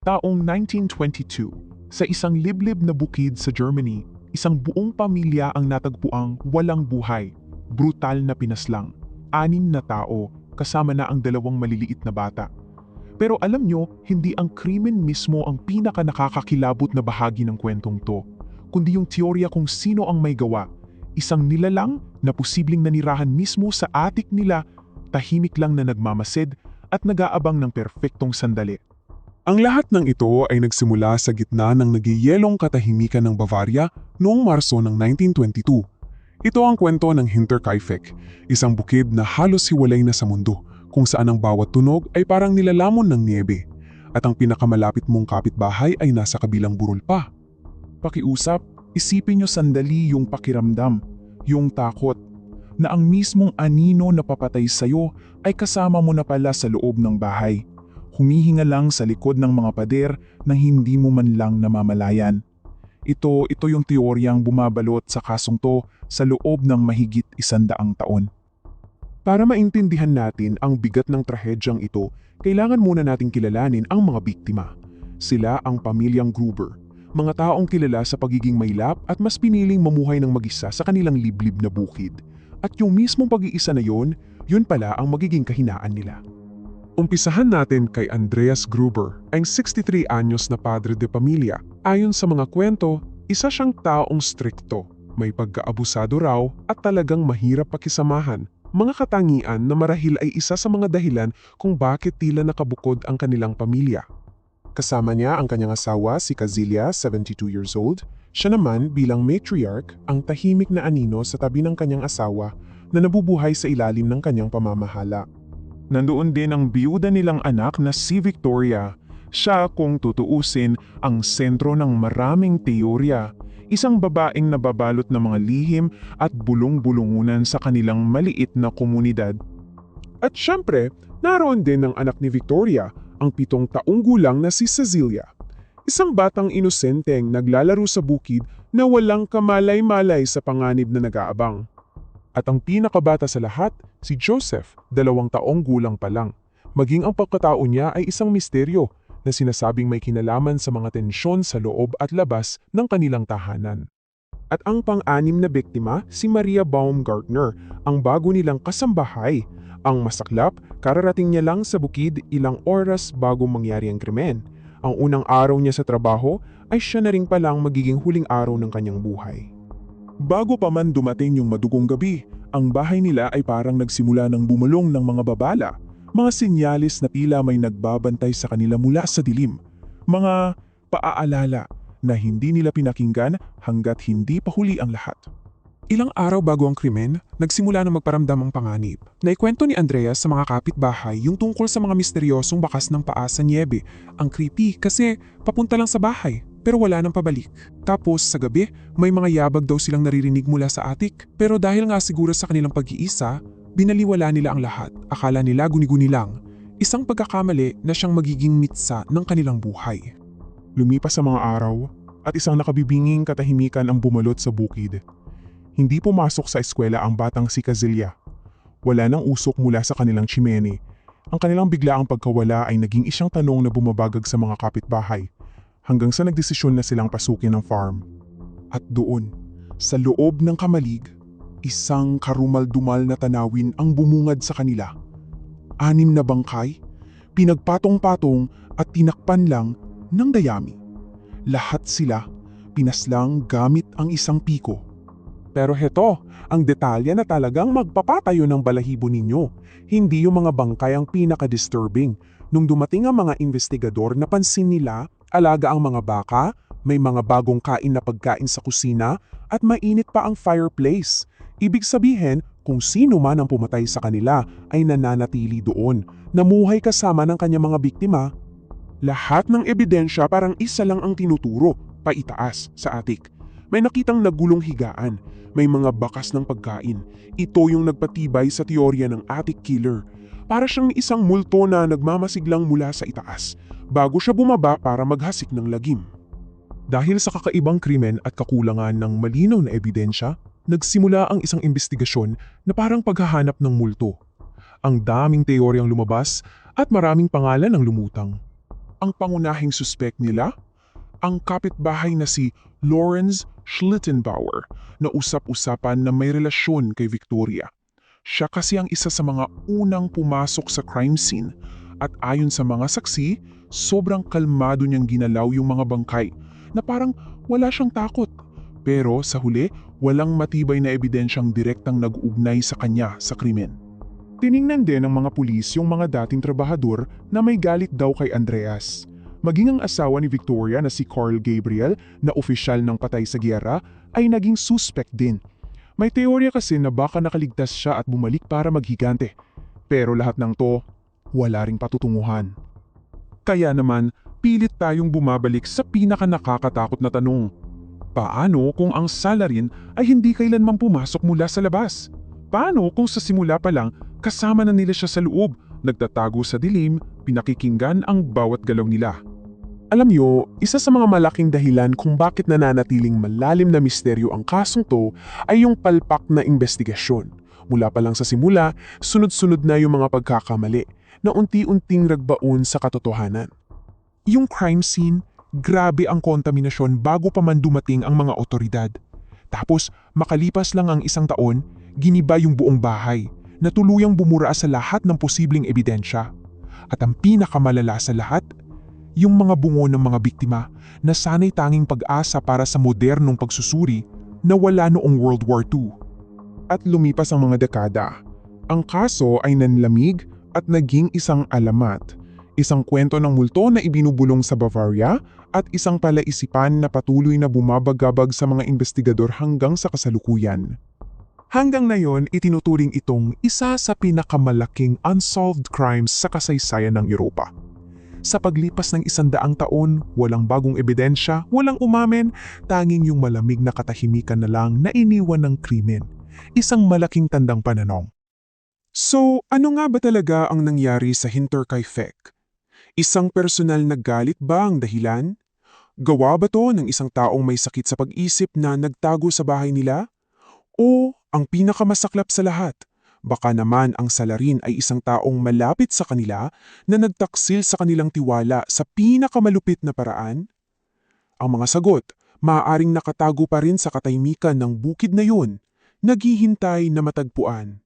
Taong 1922, sa isang liblib na bukid sa Germany, isang buong pamilya ang natagpuang walang buhay, brutal na pinaslang. Anim na tao, kasama na ang dalawang maliliit na bata. Pero alam nyo, hindi ang krimen mismo ang pinaka nakakakilabot na bahagi ng kwentong to, kundi yung teorya kung sino ang may gawa. Isang nilalang na posibleng nanirahan mismo sa atik nila, tahimik lang na nagmamasid at nag-aabang ng perpektong sandali. Ang lahat ng ito ay nagsimula sa gitna ng nagiyelong katahimikan ng Bavaria noong Marso ng 1922. Ito ang kwento ng Hinterkaifeck, isang bukid na halos hiwalay na sa mundo, kung saan ang bawat tunog ay parang nilalamon ng niebe, at ang pinakamalapit mong kapitbahay ay nasa kabilang burol pa. Pakiusap, isipin nyo sandali yung pakiramdam, yung takot, na ang mismong anino na papatay sa'yo ay kasama mo na pala sa loob ng bahay. Humihinga lang sa likod ng mga pader nang hindi mo man lang namamalayan. Ito, ito yung teoryang bumabalot sa kasong to sa loob ng mahigit isandaang taon. Para maintindihan natin ang bigat ng trahedyang ito, kailangan muna nating kilalanin ang mga biktima. Sila ang pamilyang Gruber, mga taong kilala sa pagiging maylap at mas piniling mamuhay ng mag-isa sa kanilang liblib na bukid. At yung mismong pag-iisa na yon, yun pala ang magiging kahinaan nila. Umpisahan natin kay Andreas Gruber, ang 63 anyos na padre de pamilya. Ayon sa mga kwento, isa siyang taong strikto, may pagkaabusado raw at talagang mahirap pakisamahan. Mga katangian na marahil ay isa sa mga dahilan kung bakit tila nakabukod ang kanilang pamilya. Kasama niya ang kanyang asawa si Kazilia, 72 years old. Siya naman bilang matriarch ang tahimik na anino sa tabi ng kanyang asawa na nabubuhay sa ilalim ng kanyang pamamahala. Nandoon din ang biyuda nilang anak na si Victoria. Siya kung tutuusin ang sentro ng maraming teorya. Isang babaeng nababalot ng mga lihim at bulong-bulungunan sa kanilang maliit na komunidad. At syempre, naroon din ang anak ni Victoria, ang pitong taong gulang na si Cecilia. Isang batang inosenteng naglalaro sa bukid na walang kamalay-malay sa panganib na nag-aabang. At ang pinakabata sa lahat, si Joseph, dalawang taong gulang pa lang. Maging ang pagkatao niya ay isang misteryo na sinasabing may kinalaman sa mga tensyon sa loob at labas ng kanilang tahanan. At ang pang-anim na biktima, si Maria Baumgartner, ang bago nilang kasambahay. Ang masaklap, kararating niya lang sa bukid ilang oras bago mangyari ang krimen. Ang unang araw niya sa trabaho ay siya na rin palang magiging huling araw ng kanyang buhay. Bago pa man dumating yung madugong gabi, ang bahay nila ay parang nagsimula ng bumulong ng mga babala, mga sinyalis na tila may nagbabantay sa kanila mula sa dilim, mga paaalala na hindi nila pinakinggan hanggat hindi pa huli ang lahat. Ilang araw bago ang krimen, nagsimula na magparamdam ang panganib. Naikwento ni Andreas sa mga kapitbahay yung tungkol sa mga misteryosong bakas ng paa sa niebe. Ang creepy kasi papunta lang sa bahay pero wala nang pabalik. Tapos sa gabi, may mga yabag daw silang naririnig mula sa atik. Pero dahil nga siguro sa kanilang pag-iisa, binaliwala nila ang lahat. Akala nila guni-guni lang. Isang pagkakamali na siyang magiging mitsa ng kanilang buhay. Lumipas sa mga araw at isang nakabibinging katahimikan ang bumalot sa bukid. Hindi pumasok sa eskwela ang batang si Kazilia. Wala nang usok mula sa kanilang chimene. Ang kanilang biglaang pagkawala ay naging isang tanong na bumabagag sa mga kapitbahay hanggang sa nagdesisyon na silang pasukin ang farm. At doon, sa loob ng kamalig, isang karumal-dumal na tanawin ang bumungad sa kanila. Anim na bangkay, pinagpatong-patong at tinakpan lang ng dayami. Lahat sila pinaslang gamit ang isang piko. Pero heto, ang detalye na talagang magpapatayo ng balahibo ninyo. Hindi yung mga bangkay ang pinaka-disturbing. Nung dumating ang mga investigador, napansin nila alaga ang mga baka, may mga bagong kain na pagkain sa kusina, at mainit pa ang fireplace. Ibig sabihin, kung sino man ang pumatay sa kanila ay nananatili doon, namuhay kasama ng kanyang mga biktima. Lahat ng ebidensya parang isa lang ang tinuturo, paitaas, sa atik. May nakitang nagulong higaan, may mga bakas ng pagkain. Ito yung nagpatibay sa teorya ng attic killer. Para siyang isang multo na nagmamasiglang mula sa itaas bago siya bumaba para maghasik ng lagim. Dahil sa kakaibang krimen at kakulangan ng malinaw na ebidensya, nagsimula ang isang investigasyon na parang paghahanap ng multo. Ang daming teoryang lumabas at maraming pangalan ang lumutang. Ang pangunahing suspect nila? Ang kapitbahay na si Lawrence Schlittenbauer na usap-usapan na may relasyon kay Victoria. Siya kasi ang isa sa mga unang pumasok sa crime scene at ayon sa mga saksi, sobrang kalmado niyang ginalaw yung mga bangkay na parang wala siyang takot. Pero sa huli, walang matibay na ebidensyang direktang nag-ugnay sa kanya sa krimen. Tiningnan din ng mga pulis yung mga dating trabahador na may galit daw kay Andreas. Maging ang asawa ni Victoria na si Carl Gabriel na opisyal ng patay sa giyera ay naging suspect din. May teorya kasi na baka nakaligtas siya at bumalik para maghigante. Pero lahat ng to, wala ring patutunguhan. Kaya naman, pilit tayong bumabalik sa pinaka nakakatakot na tanong. Paano kung ang salarin ay hindi kailanman pumasok mula sa labas? Paano kung sa simula pa lang kasama na nila siya sa loob, nagtatago sa dilim, pinakikinggan ang bawat galaw nila? Alam nyo, isa sa mga malaking dahilan kung bakit nananatiling malalim na misteryo ang kasong to ay yung palpak na investigasyon. Mula pa lang sa simula, sunod-sunod na yung mga pagkakamali na unti-unting ragbaon sa katotohanan. Yung crime scene, grabe ang kontaminasyon bago pa man dumating ang mga otoridad. Tapos, makalipas lang ang isang taon, giniba yung buong bahay na tuluyang bumura sa lahat ng posibleng ebidensya. At ang pinakamalala sa lahat, yung mga bungo ng mga biktima na sana'y tanging pag-asa para sa modernong pagsusuri na wala noong World War II. At lumipas ang mga dekada, ang kaso ay nanlamig at naging isang alamat. Isang kwento ng multo na ibinubulong sa Bavaria at isang palaisipan na patuloy na bumabagabag sa mga investigador hanggang sa kasalukuyan. Hanggang ngayon, itinuturing itong isa sa pinakamalaking unsolved crimes sa kasaysayan ng Europa. Sa paglipas ng isandaang taon, walang bagong ebidensya, walang umamen, tanging yung malamig na katahimikan na lang na iniwan ng krimen. Isang malaking tandang pananong. So, ano nga ba talaga ang nangyari sa Hinterkaifeck? Feck? Isang personal na galit ba ang dahilan? Gawa ba to ng isang taong may sakit sa pag-isip na nagtago sa bahay nila? O ang pinakamasaklap sa lahat, baka naman ang salarin ay isang taong malapit sa kanila na nagtaksil sa kanilang tiwala sa pinakamalupit na paraan? Ang mga sagot, maaaring nakatago pa rin sa katahimikan ng bukid na yun, naghihintay na matagpuan.